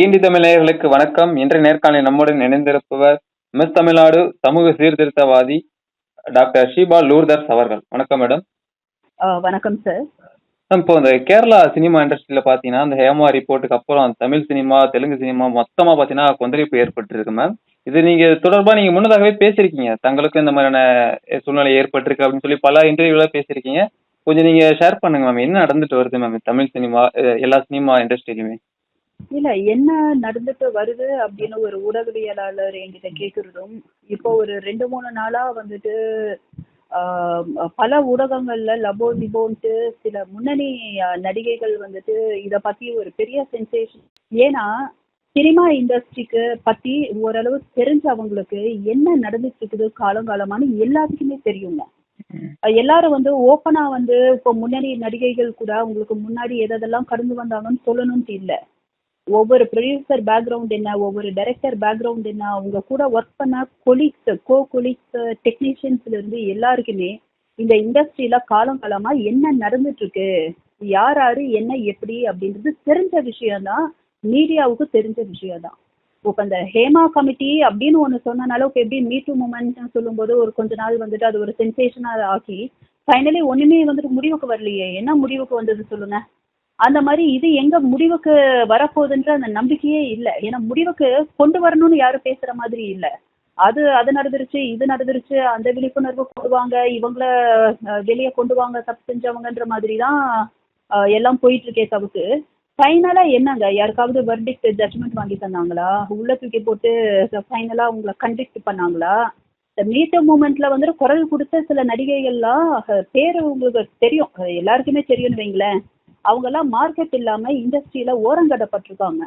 INT Tamil நேயர்களுக்கு வணக்கம். இன்றைய நேர்காணலில் நம்முடன் இணைந்திருப்பவர் மிஸ் தமிழ்நாடு சமூக சீர்திருத்தவாதி டாக்டர் ஷீபா லூர்தர்ஸ் அவர்கள். வணக்கம் மேடம். வணக்கம் சார் இப்போ இந்த கேரளா சினிமா இண்டஸ்ட்ரியில பாத்தீங்கன்னா இந்த ஹேமா ரிப்போர்ட்டுக்கு அப்புறம் தமிழ் சினிமா தெலுங்கு சினிமா மொத்தமா பாத்தீங்கன்னா கொந்தளிப்பு ஏற்பட்டிருக்கு மேம். இது நீங்க தொடர்பா நீங்க முன்னதாகவே பேசியிருக்கீங்க. தங்களுக்கு இந்த மாதிரியான சூழ்நிலை ஏற்பட்டிருக்கு அப்படின்னு சொல்லி பல இன்டர்வியூல பேசியிருக்கீங்க. கொஞ்சம் நீங்க ஷேர் பண்ணுங்க மேம். என்ன நடந்துட்டு வருது மேம் தமிழ் சினிமா எல்லா சினிமா இண்டஸ்ட்ரியிலுமே? இல்ல என்ன நடந்துட்டு வருது அப்படின்னு ஒரு ஊடகவியலாளர் என்கிட்ட கேக்குறதும் இப்போ ஒரு ரெண்டு மூணு நாளா வந்துட்டு பல ஊடகங்கள்ல லபோ திபோன்ட்டு சில முன்னணி நடிகைகள் வந்துட்டு இத பத்தி ஒரு பெரிய சென்சேஷன் ஏன்னா சினிமா இண்டஸ்ட்ரிக்கு பத்தி ஓரளவு தெரிஞ்சவங்களுக்கு என்ன நடந்துட்டு இருக்குது காலங்காலமான்னு எல்லாத்துக்குமே தெரியுங்க. எல்லாரும் வந்து ஓப்பனா வந்து இப்போ முன்னணி நடிகைகள் கூட உங்களுக்கு முன்னாடி எதெல்லாம் கடந்து வந்தாங்கன்னு சொல்லணும்னு இல்ல. ஒவ்வொரு ப்ரொடியூசர் பேக்ரவுண்ட் என்ன ஒவ்வொரு டைரக்டர் பேக்ரவுண்ட் என்ன அவங்க கூட ஒர்க் பண்ண கொலீக்ஸ் கோ கொலீக்ஸ் டெக்னீஷியன்ஸ்ல இருந்து எல்லாருக்குமே இந்த இண்டஸ்ட்ரியில காலம் காலமா என்ன நடந்துட்டு இருக்கு யார் யாரு என்ன எப்படி அப்படின்றது தெரிஞ்ச விஷயம்தான் மீடியாவுக்கு தெரிஞ்ச விஷயம்தான். இப்போ இந்த ஹேமா கமிட்டி அப்படின்னு ஒன்று சொன்னனால இப்போ எப்படி மீட்டு மூமெண்ட் சொல்லும்போது ஒரு கொஞ்ச நாள் வந்துட்டு அது ஒரு சென்சேஷனாக ஆக்கி ஃபைனலி ஒன்றுமே வந்துட்டு முடிவுக்கு வரலையே. என்ன முடிவுக்கு வந்தது சொல்லுங்க? அந்த மாதிரி இது எங்க முடிவுக்கு வரப்போகுதுன்ற அந்த நம்பிக்கையே இல்லை. ஏன்னா முடிவுக்கு கொண்டு வரணும்னு யாரும் பேசுற மாதிரி இல்லை. அது அது நடந்துருச்சு இது நடந்துருச்சு அந்த விழிப்புணர்வு கொண்டு வாங்க இவங்கள வெளியே கொண்டு வாங்க தப்பு செஞ்சவங்கன்ற மாதிரி தான் எல்லாம் போயிட்டு இருக்கே தவிர்த்து ஃபைனலா என்னங்க? யாருக்காவது வர்டிக்ட் ஜட்மெண்ட் வாங்கி தந்தாங்களா? உள்ள தூக்கி போட்டு ஃபைனலா உங்களை கண்டிக்ட் பண்ணாங்களா? இந்த மீட்ட மூமெண்ட்ல வந்து குரல் கொடுத்த சில நடிகைகள்லாம் பேர் உங்களுக்கு தெரியும். எல்லாருக்குமே தெரியும்னு வைங்களேன். அவங்க எல்லாம் மார்க்கெட் இல்லாம இண்டஸ்ட்ரியில ஓரங்கடப்பட்டிருக்காங்க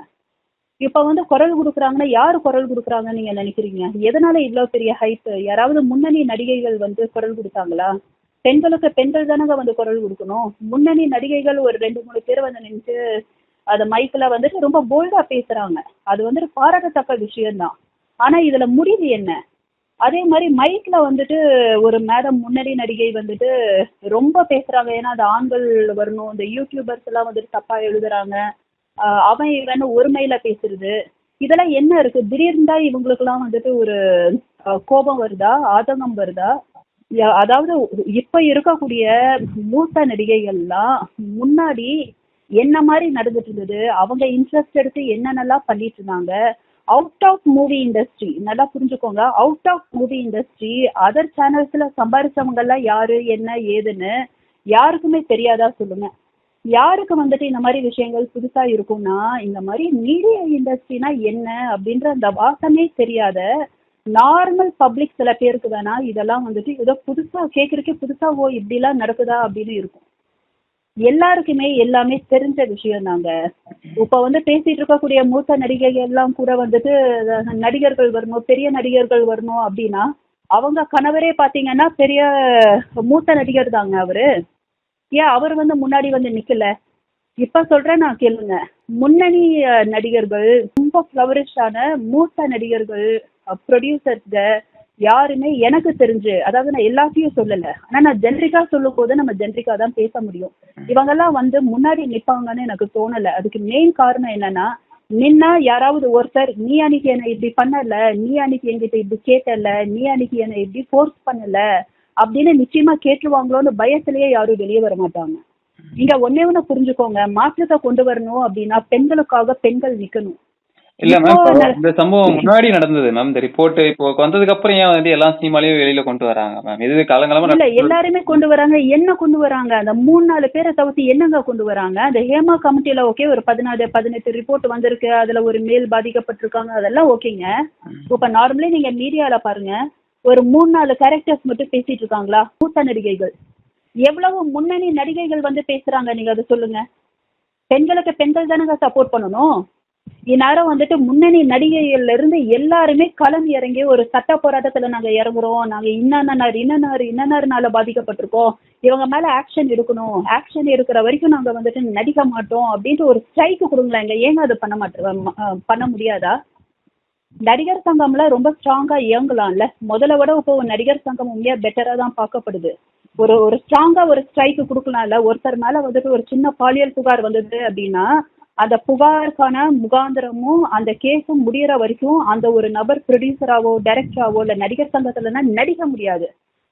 இப்ப வந்து குரல் கொடுக்குறாங்கன்னா யாரு குரல் கொடுக்குறாங்க நீங்க நினைக்கிறீங்க? எதனால இவ்வளவு பெரிய ஹைப் யாராவது முன்னணி நடிகைகள் வந்து குரல் கொடுத்தாங்களா? பெண்களுக்கு பெண்கள் தானங்க வந்து குரல் கொடுக்கணும். முன்னணி நடிகைகள் ஒரு ரெண்டு மூணு பேர் வந்து நின்று அந்த மைக்ல வந்துட்டு ரொம்ப போல்டா பேசுறாங்க. அது வந்துட்டு பாராட்டத்தக்க விஷயம்தான். ஆனா இதுல முடிவு என்ன? அதே மாதிரி மைக்ல வந்துட்டு ஒரு மேடம் முன்னணி நடிகை வந்துட்டு ரொம்ப பேசுறாங்க. ஏன்னா அது ஆண்கள் வரணும் இந்த யூடியூபர்ஸ் எல்லாம் வந்துட்டு தப்பா எழுதுறாங்க. அவன் இவன் ஒருமையில பேசுறது. இதெல்லாம் என்ன இருக்கு? திடீர்னு தான் இவங்களுக்கெல்லாம் வந்துட்டு ஒரு கோபம் வருதா? ஆதங்கம் வருதா? யா- அதாவது இப்ப இருக்கக்கூடிய மூத்த நடிகைகள்லாம் முன்னாடி என்ன மாதிரி நடந்துட்டு இருந்தது? அவங்க இன்ட்ரெஸ்ட் எடுத்து என்னென்னலாம் பண்ணிட்டு இருந்தாங்க? அவுட் ஆஃப் மூவி இண்டஸ்ட்ரி நல்லா புரிஞ்சுக்கோங்க. Out of movie industry other சேனல்ஸ்ல சம்பாரிச்சவங்கெல்லாம் யாரு என்ன ஏதுன்னு யாருக்குமே தெரியாதா சொல்லுங்க. யாருக்கு வந்துட்டு இந்த மாதிரி விஷயங்கள் புதுசா இருக்கும்னா இந்த மாதிரி மீடியா இண்டஸ்ட்ரினா என்ன அப்படின்ற அந்த வாசமே தெரியாத நார்மல் பப்ளிக் சில பேருக்கு வேணா இதெல்லாம் வந்துட்டு ஏதோ புதுசா கேட்கறக்கே புதுசா ஓ இப்படிலாம் நடக்குதா அப்படின்னு இருக்கும். எல்லாருக்குமே எல்லாமே தெரிஞ்ச விஷயம் தாங்க. இப்ப வந்து பேசிட்டு இருக்கக்கூடிய மூத்த நடிகைகள் எல்லாம் கூட வந்துட்டு நடிகர்கள் வரணும் பெரிய நடிகர்கள் வரணும் அப்படின்னா அவங்க கணவரே பாத்தீங்கன்னா பெரிய மூத்த நடிகர் தாங்க அவரு. ஏன் அவர் வந்து முன்னாடி வந்து நிக்கல? இப்ப சொல்றேன் நான் கேளுங்க. முன்னணி நடிகர்கள் ரொம்ப ஃப்ளவரிஷான மூத்த நடிகர்கள் ப்ரொடியூசர்ஸ்க யாருமே எனக்கு தெரிஞ்சு அதாவது நான் எல்லாத்தையும் சொல்லல. ஆனா நான் ஜென்ரிக்கா சொல்லும் போது நம்ம ஜென்ரிக்கா தான் பேச முடியும். இவங்கெல்லாம் வந்து முன்னாடி நிப்பாங்கன்னு எனக்கு தோணல. அதுக்கு மெயின் காரணம் என்னன்னா நின்னா யாராவது ஒருத்தர் நீ அன்னைக்கு என்னை இப்படி பண்ணல நீ அன்னைக்கு என்கிட்ட இப்படி கேட்டல நீ அன்னைக்கு என்னை இப்படி ஃபோர்ஸ் பண்ணல அப்படின்னு நிச்சயமா கேட்டுருவாங்களோன்னு பயத்திலேயே யாரும் வெளியே வர மாட்டாங்க. இங்க ஒன்னே ஒண்ணு புரிஞ்சுக்கோங்க. மாற்றத்தை கொண்டு வரணும் அப்படின்னா பெண்களுக்காக பெண்கள் நிக்கணும். இல்ல மேம் இந்த சம்பவம் முன்னாடி நடந்தது மேம் இந்த ரிப்போர்ட் இப்போ வந்ததுக்கு அப்புறம் ஏன் வந்து எல்லா சினிமாலையும் வெளியில கொண்டு வராங்க மேம் இது காலங்காலமா இல்ல. எல்லாருமே கொண்டு வராங்க. என்ன கொண்டு வராங்க? அந்த மூணு நாலு பேரை தவிர்த்து என்னங்க கொண்டு வராங்க? அந்த ஹேமா கமிட்டியில ஓகே ஒரு பதினாறு பதினெட்டு ரிப்போர்ட் வந்திருக்கு. அதுல ஒரு மேல் பாதிக்கப்பட்டிருக்காங்க. அதெல்லாம் ஓகேங்க. இப்ப நார்மலி நீங்க மீடியால பாருங்க. ஒரு மூணு நாலு கேரக்டர்ஸ் மட்டும் பேசிட்டு இருக்காங்களா? மூத்த நடிகைகள். எவ்வளவு முன்னணி நடிகைகள் வந்து பேசுறாங்க? நீங்க அதை சொல்லுங்க. பெண்களுக்கு பெண்கள் தானங்க சப்போர்ட் பண்ணணும். இந்நேரம் வந்துட்டு முன்னணி நடிகைகள்ல இருந்து எல்லாருமே களம் இறங்கி ஒரு சட்ட போராட்டத்துல நாங்க இறங்குறோம். நாங்க இன்னன்னார் இன்னன்னார் இன்னன்னாருனால பாதிக்கப்பட்டிருக்கோம். இவங்க மேல ஆக்ஷன் எடுக்கணும். ஆக்ஷன் எடுக்கிற வரைக்கும் நாங்க வந்துட்டு நடிக்க மாட்டோம் அப்படின்ட்டு ஒரு ஸ்ட்ரைக் கொடுங்களேங்க ஏங்க அது பண்ண மாட்டோம் பண்ண முடியாதா? நடிகர் சங்கம்ல ரொம்ப ஸ்ட்ராங்கா இயங்கலாம்ல. முதல்ல விட இப்போ நடிகர் சங்கம் உண்மையா பெட்டரா தான் பார்க்கப்படுது. ஒரு ஒரு ஸ்ட்ராங்கா ஒரு ஸ்ட்ரைக் கொடுக்கலாம்ல. ஒருத்தர் மேல வந்துட்டு ஒரு சின்ன பாலியல் புகார் வந்தது அப்படின்னா அந்த புகாருக்கான முகாந்திரமும் அந்த கேஸும் முடியற வரைக்கும் அந்த ஒரு நபர் ப்ரொடியூசராவோ டைரக்டராவோ இல்ல நடிகர் சங்கத்துலனா நடிக்க முடியாது.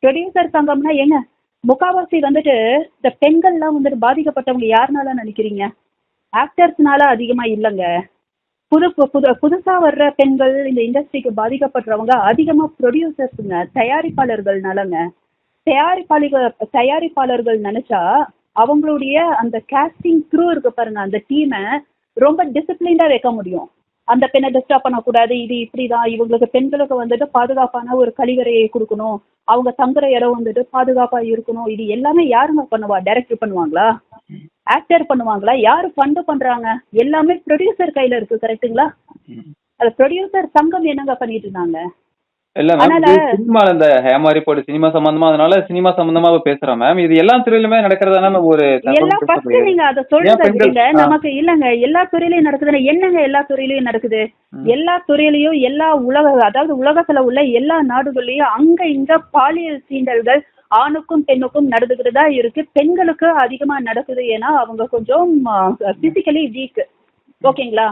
ப்ரொடியூசர் சங்கம்னா என்ன? முக்காவாசி வந்துட்டு இந்த பெண்கள்லாம் வந்துட்டு பாதிக்கப்பட்டவங்க யாருனால நினைக்கிறீங்க? ஆக்டர்ஸ்னால அதிகமா இல்லைங்க. புது புது புதுசா வர்ற பெண்கள் இந்த இண்டஸ்ட்ரிக்கு பாதிக்கப்படுறவங்க அதிகமா ப்ரொடியூசர்ஸுங்க தயாரிப்பாளர்கள்னாலங்க. தயாரிப்பாளிகள் தயாரிப்பாளர்கள் நினைச்சா அவங்களுடைய அந்த கேஸ்டிங் க்ரூ இருக்கு பாருங்க அந்த டீமை ரொம்ப டிசிப்ளின்டா வைக்க முடியும். அந்த பெண்ணை டிஸ்டர்ப் பண்ணக்கூடாது இது இப்படிதான் இவங்களுக்கு பெண்களுக்கு வந்துட்டு பாதுகாப்பான ஒரு கழிவறையை கொடுக்கணும். அவங்க தங்குற இடம் வந்துட்டு பாதுகாப்பா இருக்கணும். இது எல்லாமே யாருங்க பண்ணுவா? டைரக்டர் பண்ணுவாங்களா? ஆக்டர் பண்ணுவாங்களா? யாரு ஃபண்டு பண்றாங்க? எல்லாமே ப்ரொடியூசர் கையில இருக்கு கரெக்ட்டுங்களா அது ப்ரொடியூசர் சங்கம் என்னங்க பண்ணிட்டு இருந்தாங்க? இல்ல மேம் சினிமால இந்த ஹேமா ரிப்போர்ட் சினிமா சம்பந்தமா அதனால சினிமா சம்பந்தமா பேசுறோம் மேம் இது எல்லா துறையிலுமே நடக்கிறதா மேம் ஒரு எல்லா ஃபர்ஸ்ட். நீங்க அத சொல்றத ஏன் பெண்கள்? விடுங்க ஆ. நமக்கு இல்லங்க எல்லா துறையிலயும் நடக்குதுன்னா என்னங்க எல்லா துறையிலயும் நடக்குது. எல்லா துறையிலயும் எல்லா உலக அதாவது உலகத்துல உள்ள எல்லா நாடுகள்லயும் அங்க இங்க பாலியல் சீண்டல்கள் ஆணுக்கும் பெண்ணுக்கும் நடந்துகிட்டு தான் இருக்கு பெண்களுக்கு அதிகமா நடக்குது ஏன்னா அவங்க கொஞ்சம் பிசிக்கலி வீக் ஓகேங்களா.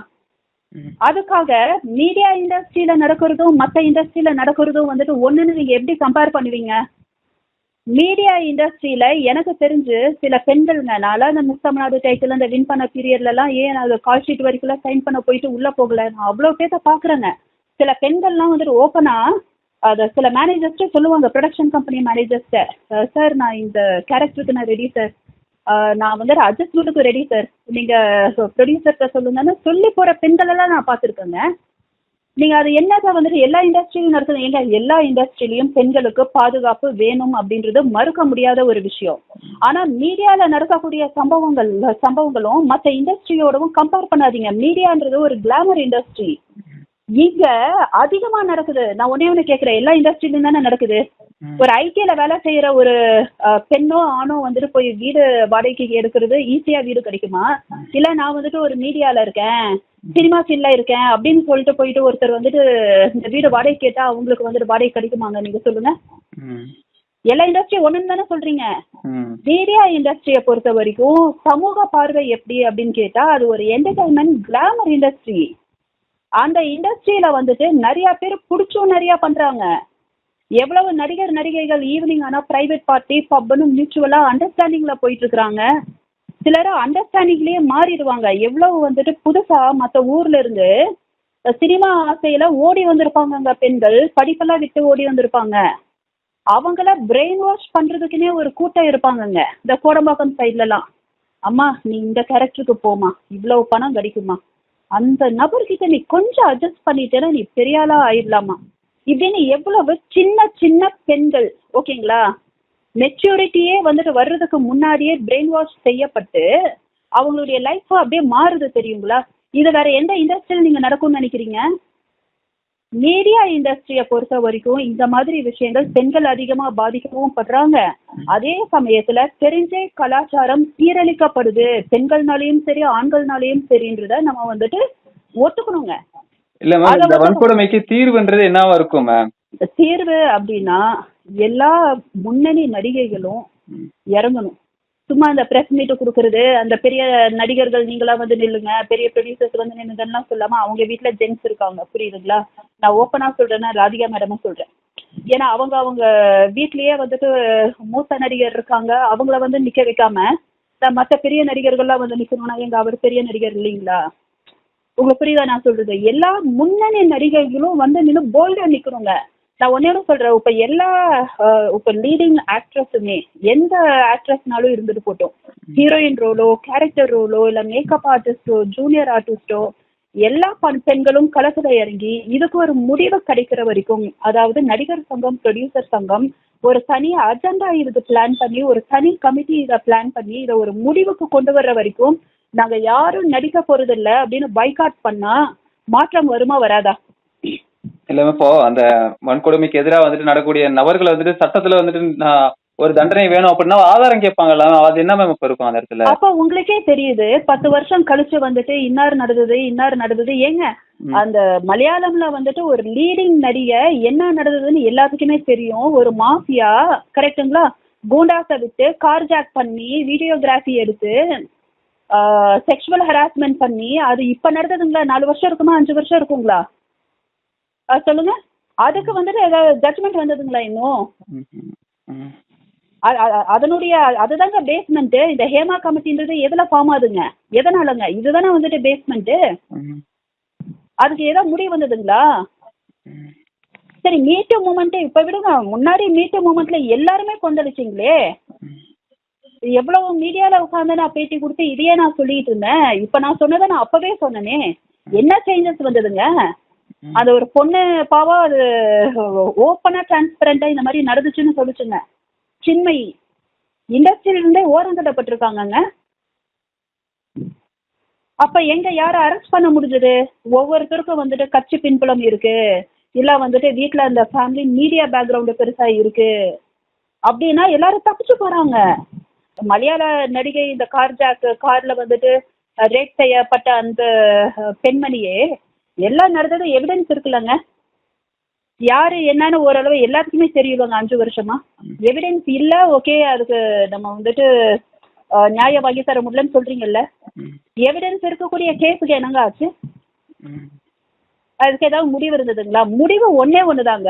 அதுக்காக மீடியா இண்டஸ்ட்ரியில நடக்கிறதும் மத்த இண்டஸ்ட்ரியில நடக்கிறதும் வந்துட்டு ஒண்ணுன்னு நீங்க எப்படி கம்பேர் பண்ணுவீங்க? மீடியா இண்டஸ்ட்ரியில எனக்கு தெரிஞ்சு சில பெண்கள்ங்க நான்லாம் மிஸ் தமிழ்நாடு டைட்டில் அந்த வின் பண்ண பீரியட்ல எல்லாம் ஏன் அது கால் ஷீட் வரைக்கும் சைன் பண்ண போயிட்டு உள்ள போகல? நான் அவ்வளோ பேர்த்த பாக்குறேங்க. சில பெண்கள்லாம் வந்துட்டு ஓப்பனா அதை சில மேனேஜர்ஸ்ட்டு சொல்லுவாங்க ப்ரொடக்ஷன் கம்பெனி மேனேஜர்ஸ்ட்ட சார் நான் இந்த கேரக்டருக்கு நான் ரெடி சார் நான் வந்து அட்ஜஸ்ட்மெண்ட்டுக்கு ரெடி சார் நீங்க ப்ரொடியூசர்கிட்ட சொல்லுங்கன்னு சொல்லி போற பெண்கள் எல்லாம் நான் பார்த்துருக்கேங்க. நீங்க அது என்னதான் வந்துட்டு எல்லா இண்டஸ்ட்ரியிலும் நடக்குது எங்க எல்லா இண்டஸ்ட்ரியிலையும் பெண்களுக்கு பாதுகாப்பு வேணும் அப்படின்றது மறுக்க முடியாத ஒரு விஷயம். ஆனா மீடியால நடக்கக்கூடிய சம்பவங்கள் சம்பவங்களும் மற்ற இண்டஸ்ட்ரியோடவும் கம்பேர் பண்ணாதீங்க. மீடியான்றது ஒரு கிளாமர் இண்டஸ்ட்ரி இங்க அதிகமா நடக்குது. நான் ஒன்னே ஒண்ணு கேக்குறேன். எல்லா இண்டஸ்ட்ரியிலும் தானே நடக்குது. ஒரு ஐடில வேலை செய்யற ஒரு பெண்ணோ ஆணோ வந்துட்டு போய் வீடு வாடகைக்கு எடுக்கிறது ஈஸியா வீடு கிடைக்குமா? இல்ல நான் வந்துட்டு ஒரு மீடியால இருக்கேன். சினிமா சீன்ல இருக்கேன் அப்படின்னு சொல்லிட்டு போயிட்டு ஒருத்தர் வந்துட்டு இந்த வீடு வாடகை கேட்டா அவங்களுக்கு வந்துட்டு வாடகை கிடைக்குமாங்க நீங்க சொல்லுங்க. எல்லா இண்டஸ்ட்ரி ஒண்ணுன்னு தானே சொல்றீங்க. மீடியா இண்டஸ்ட்ரியை பொறுத்த வரைக்கும் சமூக பார்வை எப்படி அப்படின்னு கேட்டா அது ஒரு என்டர்டைன்மெண்ட் கிளாமர் இண்டஸ்ட்ரி அந்த இண்டஸ்ட்ரியில வந்துட்டு நிறைய பேர் பிடிச்சும் நிறைய பண்றாங்க. எவ்வளவு நடிகர் நடிகைகள் ஈவினிங் ஆனா பிரைவேட் பார்ட்டி பப்னு மியூச்சுவலா அண்டர்ஸ்டாண்டிங்ல போயிட்டு இருக்கிறாங்க. சிலர் அண்டர்ஸ்டாண்டிங்லயே மாறிடுவாங்க. எவ்வளவு வந்துட்டு புதுசா மத்த ஊர்ல இருந்து சினிமா ஆசையில ஓடி வந்திருப்பாங்கங்க பெண்கள். படிப்பெல்லாம் விட்டு ஓடி வந்திருப்பாங்க. அவங்கள பிரெயின் வாஷ் பண்றதுக்குன்னே ஒரு கூட்டம் இருப்பாங்கங்க. இந்த கோடம்பாக்கம் சைட்லலாம் அம்மா நீ இந்த கேரக்டருக்கு போமா இவ்வளவு பணம் கிடைக்குமா அந்த நபர்கிட்ட நீ கொஞ்சம் அட்ஜஸ்ட் பண்ணிட்டேன்னா நீ பெரிய ஆளா ஆயிடலாமா? இப்படின்னு எவ்வளவு சின்ன சின்ன பெண்கள் ஓகேங்களா? மெச்சூரிட்டியே வந்துட்டு வர்றதுக்கு முன்னாடியே பிரெயின் வாஷ் செய்யப்பட்டு அவங்களுடைய லைஃப் அப்படியே மாறுது தெரியுங்களா? இது வேற எந்த இண்டஸ்ட்ரியில் நீங்க நடக்கும்னு நினைக்கிறீங்க? மீடியா இண்டஸ்ட்ரியை பொறுத்த வரைக்கும் இந்த மாதிரி விஷயங்கள் பெண்கள் அதிகமா பாதிக்கவும் படுறாங்க. அதே சமயத்துல தெரிஞ்சே கலாச்சாரம் சீரழிக்கப்படுது. பெண்கள்னாலையும் சரி ஆண்கள்னாலையும் சரின்றத நம்ம வந்துட்டு ஒத்துக்கணுங்க. இல்ல மேம் இந்த வன்கொடுமைக்கு தீர்வுன்றது என்னவா இருக்கும் மேம் தீர்வு அப்படின்னா எல்லா முன்னணி நடிகைகளும் இறங்கணும். சும்மா அந்த பிரஸ் மீட் கொடுக்கறது அந்த பெரிய நடிகர்கள் நீங்களா வந்து நில்லுங்க பெரிய ப்ரொடியூசர்ஸ் வந்து நின்னுங்கலாம் சொல்லாம அவங்க வீட்டுல ஜென்ஸ் இருக்காங்க. புரியுதுங்களா? நான் ஓப்பனா சொல்றேன்னா ராதிகா மேடமும் சொல்றேன். ஏன்னா அவங்க அவங்க வீட்லயே வந்துட்டு மூத்த நடிகர் இருக்காங்க. அவங்கள வந்து நிக்க வைக்காம மற்ற பெரிய நடிகர்கள்லாம் வந்து நிக்கணும்னா எங்க அவர் பெரிய நடிகர் இல்லைங்களா? உங்களுக்கு புரியுதா நான் சொல்றது? எல்லா முன்னணி நடிகைகளும் வந்து நின்று போல்டா நிக்கணுங்க. நான் ஒன்னே சொல்றேன். இப்ப எல்லா இப்ப லீடிங் ஆக்ட்ரஸுமே எந்த ஆக்ட்ரஸ்னாலும் இருந்துட்டு போட்டோம். ஹீரோயின் ரோலோ கேரக்டர் ரோலோ இல்ல மேக்கப் ஆர்டிஸ்டோ ஜூனியர் ஆர்டிஸ்டோ எல்லா பெண்களும் களத்துல இறங்கி இதுக்கு ஒரு முடிவு கிடைக்கிற வரைக்கும் அதாவது நடிகர் சங்கம் ப்ரொடியூசர் சங்கம் ஒரு தனி அஜெண்டா இதுக்கு பிளான் பண்ணி ஒரு தனி கமிட்டி இதை பிளான் பண்ணி இதை ஒரு முடிவுக்கு கொண்டு வர்ற வரைக்கும் நாங்க யாரும் நடிக்க போறதில்ல அப்படின்னு பைகாட் பண்ணா மாற்றம் வருமா வராதா? இல்ல இப்போ அந்த வன்கொடுமைக்கு எதிராக வந்துட்டு நடக்கக்கூடிய நபர்களை வந்துட்டு சட்டத்துல வந்துட்டு ஒரு தண்டனை வேணும் அப்படின்னா ஆதாரம் கேட்பாங்கல்ல அது என்ன மேம் இப்ப இருக்கும் அந்த இடத்துல? அப்ப உங்களுக்கே தெரியுது. பத்து வருஷம் கழிச்சு வந்துட்டு இன்னார் நடந்தது இன்னார் நடந்தது. ஏங்க. அந்த மலையாளம்ல வந்துட்டு ஒரு லீடிங் நடிகை என்ன நடந்ததுன்னு எல்லாத்துக்குமே தெரியும். ஒரு மாஃபியா கரெக்ட்டுங்களா கூண்டாஸை விட்டு கார் ஜாக் பண்ணி வீடியோகிராஃபி எடுத்து செக்ஷுவல் ஹராஸ்மெண்ட் பண்ணி அது இப்ப நடந்ததுங்களா? நாலு வருஷம் இருக்குமா? அஞ்சு வருஷம் இருக்குங்களா? சொல்லுங்க. அதுக்கு வந்துட்டு ஏதாவது ஜட்மெண்ட் வந்ததுங்களா இன்னும்? அதனுடைய அதுதாங்க பேஸ்மெண்ட் இந்த ஹேமா கமிட்டின்றது எதுல ஃபார்ம் ஆகுதுங்க? எதனாலங்க? இதுதானே வந்துட்டு பேஸ்மெண்ட் அதுக்கு ஏதாவது முடிவு வந்ததுங்களா? சரி மீட்டு மூமெண்ட் இப்ப விடுங்க. முன்னாடி மீட்டு மூமெண்ட்ல எல்லாருமே கொந்தளிச்சிங்களே. எவ்வளவு மீடியால உட்காந்து நான் பேட்டி கொடுத்து இதையே நான் சொல்லிட்டு இருந்தேன். இப்ப நான் சொன்னதை நான் அப்பவே சொன்னனே. என்ன சேஞ்சஸ் வந்ததுங்க? அந்த ஒரு பொண்ணு பாவா அது ஓப்பனா டிரான்ஸ்பரண்டா இந்த மாதிரி நடந்துச்சுன்னு சொல்லிச்சுங்க. சின்மயி இண்டஸ்ட்ரியில இருந்தே ஓரங்கட்டப்பட்டிருக்காங்கங்க அப்ப எங்க யார அரெஸ்ட் பண்ண முடிஞ்சது? ஒவ்வொருத்தருக்கும் வந்துட்டு கட்சி பின்புலம் இருக்கு. இல்ல வந்துட்டு வீட்டுல அந்த ஃபேமிலி மீடியா பேக்ரவுண்ட் பெருசா இருக்கு. அப்படின்னா எல்லாரும் தப்பிச்சு போறாங்க. மலையாள நடிகை இந்த கார் ஜாக் கார்ல வந்துட்டு ரேட் செய்யப்பட்ட அந்த பெண்மணியே எல்லாம் நடந்தது எவிடன்ஸ் இருக்குல்லங்க. யாரு என்னன்னு ஓரளவு எல்லாத்துக்குமே தெரியுங்க அஞ்சு வருஷமா. எவிடன்ஸ் இல்ல ஓகே அதுக்கு நம்ம வந்துட்டு அஹ், நியாயம் வாங்கி தர முடியலன்னு சொல்றீங்கல்ல. எவிடன்ஸ் இருக்கக்கூடிய கேஸுக்கு என்னங்க ஆச்சு. அதுக்கு ஏதாவது முடிவு இருந்ததுங்களா? முடிவு ஒண்ணே ஒண்ணுதாங்க.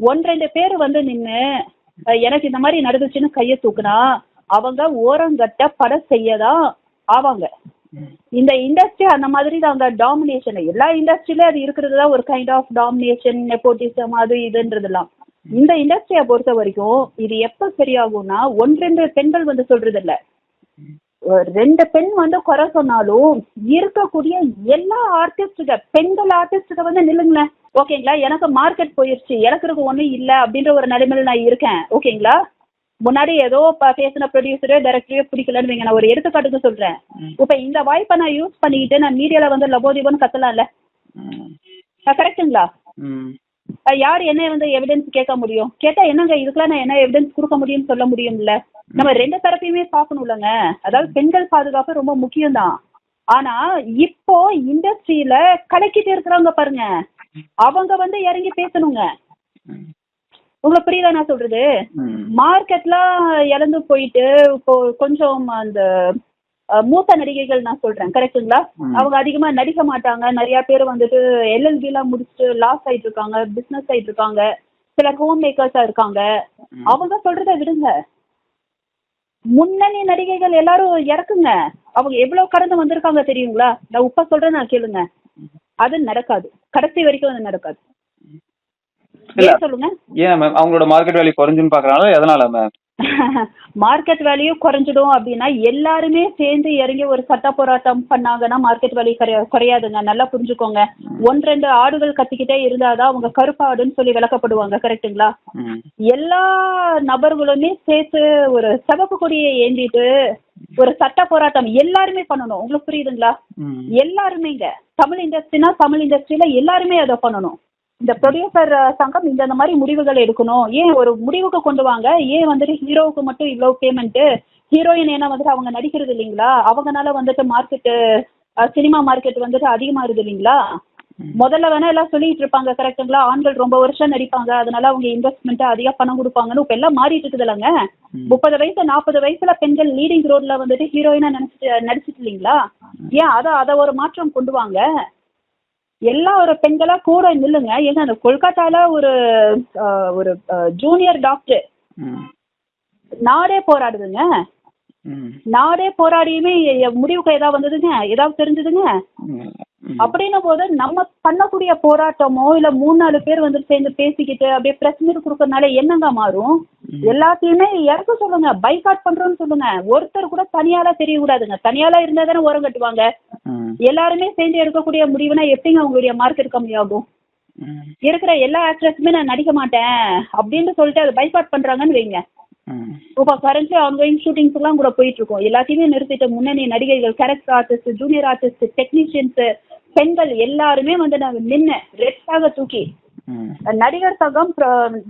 ஒன்று ரெண்டு பேர் வந்து நின்று எனக்கு இந்த மாதிரி நடந்துச்சுன்னு கையை தூக்குனா அவங்க ஓரங்கட்ட படம் செய்யதான் ஆவாங்க. இந்த இண்டஸ்ட்ரி அந்த மாதிரி தான் அந்த டாமினேஷன் எல்லா இண்டஸ்ட்ரியிலும் அது இருக்கிறது தான் ஒரு கைண்ட் ஆஃப் டாமினேஷன் நெப்போட்டிசம் அது இதுன்றதெல்லாம். இந்த இண்டஸ்ட்ரியை பொறுத்த வரைக்கும் இது எப்போ சரியாகும்னா ஒன்று ரெண்டு பெண்கள் வந்து சொல்றது இல்ல ஒரு ரெண்டு பெண் வந்து குறை சொன்னாலும் இருக்கக்கூடிய எல்லா ஆர்டிஸ்டுக பெண்கள் ஆர்டிஸ்டுக வந்து நில்லுங்களேன். ஓகேங்களா எனக்கு மார்க்கெட் போயிருச்சு. எனக்கு இருக்கு ஒன்றும் இல்லை அப்படின்ற ஒரு நிலைமையில நான் இருக்கேன். ஓகேங்களா முன்னாடி ஏதோ பேசின ப்ரொடியூசரோ டைரக்டரையோ பிடிக்கலன்னு வைங்க நான் ஒரு எடுத்துக்காட்டுக்கு சொல்றேன். இப்ப இந்த வாய்ப்பை நான் யூஸ் பண்ணிக்கிட்டு நான் மீடியால வந்து லபோதிபோன்னு கத்தலாம்ல? ம். யார் என்ன வந்து எவிடன்ஸ் கேட்க முடியும்? கேட்டா என்னங்க இதுக்கெல்லாம் நான் என்ன எவிடன்ஸ் கொடுக்க முடியும்னு சொல்ல முடியும்ல? நம்ம ரெண்டு தரப்பையுமே பார்க்கணும்லங்க. அதாவது பெண்கள் பாதுகாப்பு ரொம்ப முக்கியம்தான். ஆனா இப்போ இண்டஸ்ட்ரியில கலக்கிட்டு இருக்கிறவங்க பாருங்க. அவங்க வந்து இறங்கி பேசணுங்க. உங்களுக்கு புரியுதா நான் சொல்றது. மார்க்கெட்லாம் இழந்து போயிட்டு இப்போ கொஞ்சம் அந்த மூத்த நடிகைகள் நான் சொல்றேன் கரெக்ட்டுங்களா? ம். அவங்க அதிகமா நடிக்க மாட்டாங்க. நிறைய பேர் வந்துட்டு எல்எல்பி எல்லாம் முடிச்சுட்டு லாஸ் ஆயிட்டு இருக்காங்க பிசினஸ் ஆயிட்டு இருக்காங்க சிலர் ஹோம் மேக்கர்ஸா இருக்காங்க அவங்க சொல்றத விடுங்க. முன்னணி நடிகைகள் எல்லாரும் இறக்குங்க. அவங்க எவ்வளவு கடந்து வந்திருக்காங்க தெரியுங்களா? நான் உப்ப சொல்றேன் நான் கேளுங்க. அது நடக்காது. கடைசி வரைக்கும் அது நடக்காது. இல்ல. சொல்லுங்க? ஏன் மேம் அவங்களோட மார்க்கெட் வேல்யூ குறைஞ்சுன்னு பாக்குறாங்களா? எதனால மேம் மார்க்கெட் வேல்யூ குறைஞ்சிடும் அப்படின்னா எல்லாருமே சேர்ந்து இறங்கி ஒரு சட்ட போராட்டம் பண்ணாங்கன்னா மார்க்கெட் வேல்யூ குறையா குறையாதுங்க. நல்லா புரிஞ்சுக்கோங்க. ஒன்று ரெண்டு ஆடுகள் கத்திக்கிட்டே இருந்தாதான் அவங்க கருப்பாடுன்னு சொல்லி விளக்கப்படுவாங்க. கரெக்ட்டுங்களா ம், எல்லா நபர்களுமே சேர்த்து ஒரு சிவப்பு கொடியை ஏந்திட்டு ஒரு சட்ட போராட்டம் எல்லாருமே பண்ணணும். உங்களுக்கு புரியுதுங்களா? எல்லாருமேங்க. தமிழ் இண்டஸ்ட்ரினா தமிழ் இண்டஸ்ட்ரியில எல்லாருமே அதை பண்ணணும். இந்த ப்ரொடியூசர் சங்கம் இந்த மாதிரி முடிவுகள் எடுக்கணும். ஏன் ஒரு முடிவுக்கு கொண்டு வாங்க? ஏன் வந்துட்டு ஹீரோவுக்கு மட்டும் இவ்வளவு பேமெண்ட் ஹீரோயின் ஏன்னா வந்துட்டு அவங்க நடிக்கிறது இல்லைங்களா? அவங்கனால வந்துட்டு மார்க்கெட்டு சினிமா மார்க்கெட் வந்துட்டு அதிகமாகுது இல்லைங்களா? முதல்ல வேணா எல்லாம் சொல்லிட்டு இருப்பாங்க கரெக்ட்டுங்களா ஆண்கள் ரொம்ப வருஷம் நடிப்பாங்க. அதனால அவங்க இன்வெஸ்ட்மெண்ட் அதிக பணம் கொடுப்பாங்கன்னு இப்ப எல்லாம் மாறிட்டு இருக்குது இல்லைங்க. முப்பது வயசு நாற்பது வயசுல பெண்கள் லீடிங் ரோட்ல வந்துட்டு ஹீரோயினா நினைச்சிட்டு நடிச்சிட்டு இல்லைங்களா? ஏன் அதை அதை ஒரு மாற்றம் கொண்டு வாங்க? எல்லா ஒரு பெண்களா கூட நில்லுங்க. ஏங்க அந்த கொல்கத்தால ஒரு ஒரு ஜூனியர் டாக்டர் நாடே போராடுதுங்க. நாடே போராடியுமே முடிவுக்கு ஏதாவது வந்ததுங்க? ஏதாவது தெரிஞ்சதுங்க. அப்படின்னும் போது நம்ம பண்ணக்கூடிய போராட்டமோ இல்ல மூணு நாலு பேர் வந்து சேர்ந்து பேசிக்கிட்டு அப்படியே பிரஸ் மீட் கொடுக்கறதுனால என்னங்க மாறும்? எல்லாத்தையுமே இறக்க சொல்லுங்க பைகாட் பண்றோம்னு சொல்லுங்க. ஒருத்தர் கூட தனியாலா தெரியக்கூடாதுங்க. தனியாலா இருந்தா தானே ஓரம் கட்டுவாங்க. எல்லாருமே சேர்ந்து எடுக்கக்கூடிய முடிவுனா எப்படிங்க உங்களுடைய மார்க்கெட் கம்மியாகும் ம், இருக்கிற எல்லா ஆக்ட்ரஸுமே நான் நடிக்க மாட்டேன். அப்படின்னு சொல்லிட்டு அதை பைகாட் பண்றாங்கன்னு வைங்க. இப்போ கரண்ட்லி ஆன்லைன் ஷூட்டிங்ஸ் எல்லாம் கூட போயிட்டு இருக்கோம் எல்லாத்தையுமே நிறுத்திட்டு முன்னணி நடிகைகள் character artist junior artist technicians பெண்கள் எல்லாருமே வந்து நாங்க நின்று ரெட்டாக தூக்கி நடிகர் சங்கம்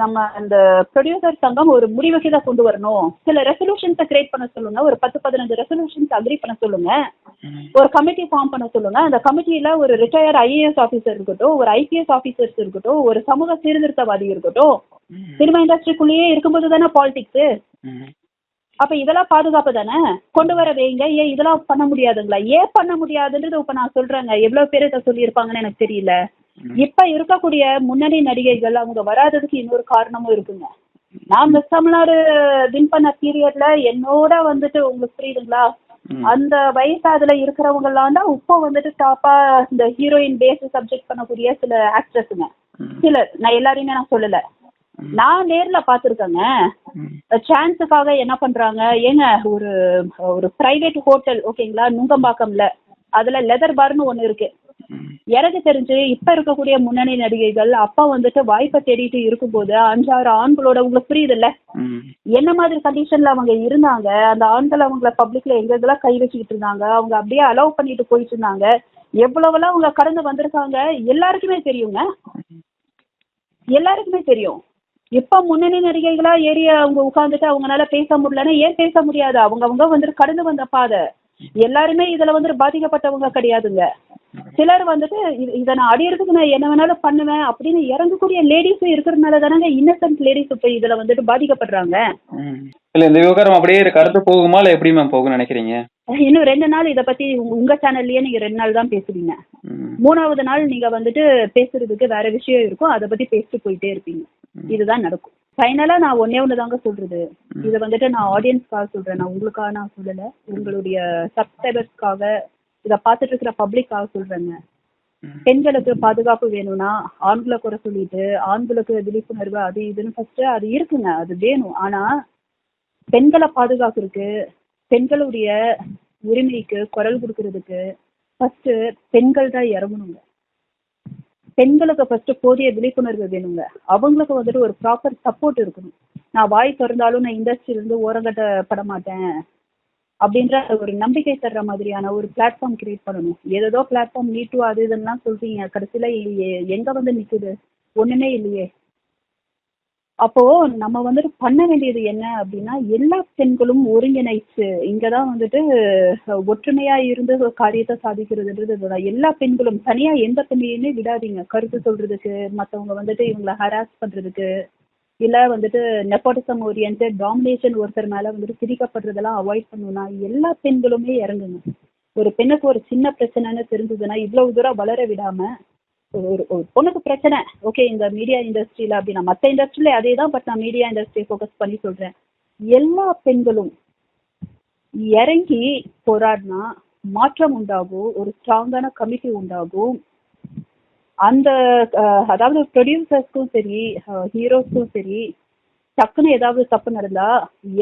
நம்ம அந்த ப்ரொடியூசர் சங்கம் ஒரு முடிவுக்கு தான் கொண்டு வரணும். சில ரெசல்யூஷன்ஸை கிரியேட் பண்ண சொல்லுங்க. ஒரு பத்து பதினஞ்சு ரெசல்யூஷன்ஸ் அக்ரி பண்ண சொல்லுங்க. ஒரு கமிட்டி ஃபார்ம் பண்ண சொல்லுங்க. அந்த கமிட்டியில ஒரு ரிட்டையர்ட் ஐஏஎஸ் ஆஃபீஸர் இருக்கட்டும் ஒரு ஐபிஎஸ் ஆஃபீஸர்ஸ் இருக்கட்டும் ஒரு சமூக சீர்திருத்தவாதி இருக்கட்டும் சினிமா இண்டஸ்ட்ரிக்குள்ளேயே இருக்கும்போது தானே பாலிடிக்ஸ். அப்ப இதெல்லாம் பாதுகாப்பு தானே? கொண்டு வர வைங்க. ஏன் இதெல்லாம் பண்ண முடியாதுங்களா? ஏன் பண்ண முடியாதுன்றது இப்ப நான் சொல்றேங்க. எவ்வளவு பேர் இதை சொல்லியிருப்பாங்கன்னு எனக்கு தெரியல. இப்ப இருக்கக்கூடிய முன்னணி நடிகைகள் அவங்க வராததுக்கு இன்னொரு காரணமும் இருக்குங்க. நான் மிஸ் தமிழ்நாடு வின் பண்ண பீரியட்ல என்னோட வந்துட்டு உங்களுக்கு புரியுதுங்களா. அந்த வயசு அதுல இருக்கிறவங்க எல்லாம் தான் இப்போ வந்துட்டு டாப்பா இந்த ஹீரோயின் பேஸ் சப்ஜெக்ட் பண்ணக்கூடிய சில ஆக்ட்ரஸுங்க ம். சிலர் நான் எல்லாரையுமே நான் சொல்லல. நான் நேர்ல பாத்துருக்கேங்க. சான்ஸுக்காக என்ன பண்றாங்க? ஏங்க ஒரு ஒரு பிரைவேட் ஹோட்டல் ஓகேங்களா நுங்கம்பாக்கம்ல. அதுல லெதர் பார்னு ஒண்ணு இருக்கு. எனக்கு தெரிஞ்சு இப்ப இருக்கக்கூடிய முன்னணி நடிகைகள் அப்பா வந்துட்டு வாய்ப்பை தேடிட்டு இருக்கும்போது அஞ்சாறு ஆண்களோட உங்களுக்கு புரியுதுல்ல? ம். என்ன மாதிரி கண்டிஷன்ல அவங்க இருந்தாங்க? அந்த ஆண்கள் அவங்கள பப்ளிக்ல எங்க இதெல்லாம் கை வச்சுக்கிட்டு இருந்தாங்க? அவங்க அப்படியே அலோவ் பண்ணிட்டு போயிட்டு இருந்தாங்க. எவ்வளவெல்லாம் அவங்க கடந்து வந்திருக்காங்க? எல்லாருக்குமே தெரியுங்க. எல்லாருக்குமே தெரியும். இப்ப முன்னணி நடிகைகளா ஏறி அவங்க உட்கார்ந்துட்டு அவங்களால பேச முடியலன்னா ஏன் பேச முடியாது? அவங்க அவங்க வந்துட்டு கடந்து வந்த பாதை. எல்லாருமே இதுல வந்துட்டு பாதிக்கப்பட்டவங்க கிடையாதுங்க. சிலர் வந்துட்டு இது- நான் அடியறதுக்கு நான் என்ன வேணாலும் பண்ணுவேன் அப்படின்னு இறங்கக்கூடிய லேடிஸும் இருக்கிறதுனால தானங்க இன்னசென்ட் லேடிஸ் இப்ப இதுல வந்துட்டு பாதிக்கப்படுறாங்க. இல்ல இந்த விவகாரம் அப்படியே கடந்து போகுமா இல்ல எப்படி மேம் போகும்னு நினைக்கிறீங்க? இன்னும் ரெண்டு நாள் இதை பத்தி உங்க- சேனல்லயே நீங்க ரெண்டு நாள் தான் பேசுவீங்க. ம். மூணாவது நாள் நீங்க வந்துட்டு பேசுறதுக்கு வேற விஷயம் இருக்கும். அதை பத்தி பேசிட்டு போயிட்டே இருப்பீங்க. இதுதான் நடக்கும். ஃபைனலா நான் ஒன்னே ஒன்று தாங்க சொல்றது. இது வந்துட்டு நான் ஆடியன்ஸ்க்காக சொல்றேன். நான் உங்களுக்காக நான் சொல்லல. உங்களுடைய சப்ஸ்கிரைபர்ஸ்க்காக இதை பார்த்துட்டு இருக்கிற பப்ளிக்காக சொல்றேங்க. பெண்களுக்கு பாதுகாப்பு வேணும்னா ஆண்களை குறை சொல்லிட்டு ஆண்களுக்கு விழிப்புணர்வு அது இதுன்னு ஃபர்ஸ்ட் அது இருக்குங்க. அது வேணும். ஆனா பெண்களை பாதுகாக்கிறதுக்கு பெண்களுடைய உரிமைக்கு குரல் கொடுக்கறதுக்கு ஃபர்ஸ்ட் பெண்கள் தான் இறங்கணுங்க. பெண்களுக்கு ஃபர்ஸ்ட் போதிய விழிப்புணர்வு வேணுங்க. அவங்களுக்கு வந்துட்டு ஒரு ப்ராப்பர் சப்போர்ட் இருக்கணும். நான் வாய் திறந்தாலும் நான் இண்டஸ்ட்ரியில இருந்து ஓரங்கட்டப்பட மாட்டேன் அப்படின்ற ஒரு நம்பிக்கை தர்ற மாதிரியான ஒரு பிளாட்ஃபார்ம் கிரியேட் பண்ணணும். ஏதோ பிளாட்ஃபார்ம் நீட்டு அது இதெல்லாம் சொல்றீங்க. கடைசியில எங்க வந்து நிக்குது? ஒண்ணுமே இல்லையே. அப்போ நம்ம வந்துட்டு பண்ண வேண்டியது என்ன அப்படின்னா எல்லா பெண்களும் ஒருங்கிணைச்சு இங்கதான் வந்துட்டு ஒற்றுமையா இருந்து காரியத்தை சாதிக்கிறதுன்றது எல்லா பெண்களும் தனியா எந்த பெண்ணையுமே விடாதீங்க. கருத்து சொல்றதுக்கு மத்தவங்க வந்துட்டு இவங்கள ஹராஸ் பண்றதுக்கு இல்ல வந்துட்டு நெப்போட்டிசம் ஓரியன்ட் டாமினேஷன் ஒருத்தர் மேல வந்துட்டு திரிக்கப்படுறதெல்லாம் அவாய்ட் பண்ணணும்னா எல்லா பெண்களுமே இறங்குங்க. ஒரு பெண்ணுக்கு ஒரு சின்ன பிரச்சனைன்னு தெரிஞ்சதுன்னா இவ்வளவு தூரம் வளர விடாம ஒரு ஒரு பொண்ணுக்கு பிரச்சனை. ஓகே இந்த மீடியா இண்டஸ்ட்ரியில அப்படின்னா மற்ற இண்டஸ்ட்ரியில அதே தான் பட் நான் மீடியா இண்டஸ்ட்ரியை ஃபோக்கஸ் பண்ணி சொல்றேன். எல்லா பெண்களும் இறங்கி போராடினா மாற்றம் உண்டாகும் ஒரு ஸ்ட்ராங்கான கமிட்டி உண்டாகும். அந்த அதாவது ப்ரொடியூசர்ஸ்க்கும் சரி ஹீரோஸ்க்கும் சரி டக்குன்னு ஏதாவது தப்பு நடந்தா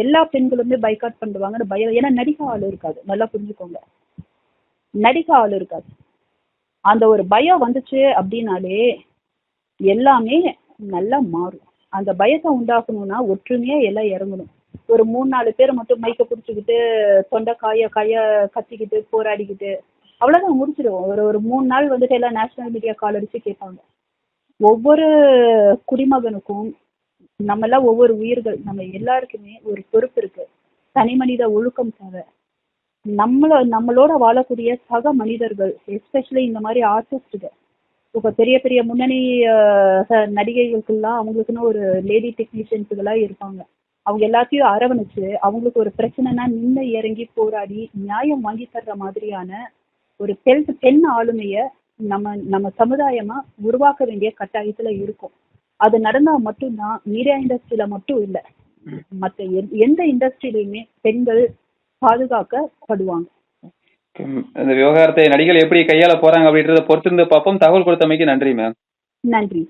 எல்லா பெண்களுமே பைக்காட் பண்ணுவாங்கன்னு பயம். ஏன்னா நடிக்க ஆள் இருக்காது. நல்லா புரிஞ்சுக்கோங்க. நடிக்க ஆள் இருக்காது. அந்த ஒரு பயம் வந்துச்சு அப்படின்னாலே எல்லாமே நல்லா மாறும். அந்த பயத்தை உண்டாக்கணும்னா ஒற்றுமையா எல்லாம் இறங்கணும். ஒரு மூணு நாலு பேர் மட்டும் மைக்க பிடிச்சிக்கிட்டு தொண்டை காய காய கத்திக்கிட்டு போராடிக்கிட்டு அவ்வளவுதான் முடிச்சிடுவோம் ஒரு ஒரு மூணு நாள் வந்துட்டு எல்லாம் நேஷனல் மீடியா கால் அடிச்சு கேட்பாங்க. ஒவ்வொரு குடிமகனுக்கும் நம்ம எல்லாம் ஒவ்வொரு உயிர்கள் நம்ம எல்லாருக்குமே ஒரு பொறுப்பு இருக்கு. தனி மனித ஒழுக்கம் தேவை. நம்மள நம்மளோட வாழக்கூடிய சக மனிதர்கள் எஸ்பெஷலி இந்த மாதிரி ஆர்டிஸ்டுகள் இப்போ பெரிய பெரிய முன்னணி நடிகைகளுக்கெல்லாம் அவங்களுக்குன்னு ஒரு லேடி டெக்னீஷியன்ஸுகளாக இருப்பாங்க. அவங்க எல்லாத்தையும் அரவணைச்சு அவங்களுக்கு ஒரு பிரச்சனைனா நின்று இறங்கி போராடி நியாயம் வாங்கி தர்ற மாதிரியான ஒரு பெண் பெண் ஆளுமையை நம்ம நம்ம சமுதாயமா உருவாக்க வேண்டிய கட்டாயத்துல இருக்கும். அது நடந்தா மட்டும்தான் மீடியா இண்டஸ்ட்ரியில மட்டும் இல்ல. மற்ற எந்த இண்டஸ்ட்ரியிலையுமே பெண்கள் பாதுகாக்கப்படுவாங்க. இந்த விவகாரத்தை நடிகள் எப்படி கையாள போறாங்க அப்படின்றத பொறுத்திருந்து பார்ப்போம் தகவல் கொடுத்தமைக்கு நன்றி மேம் நன்றி.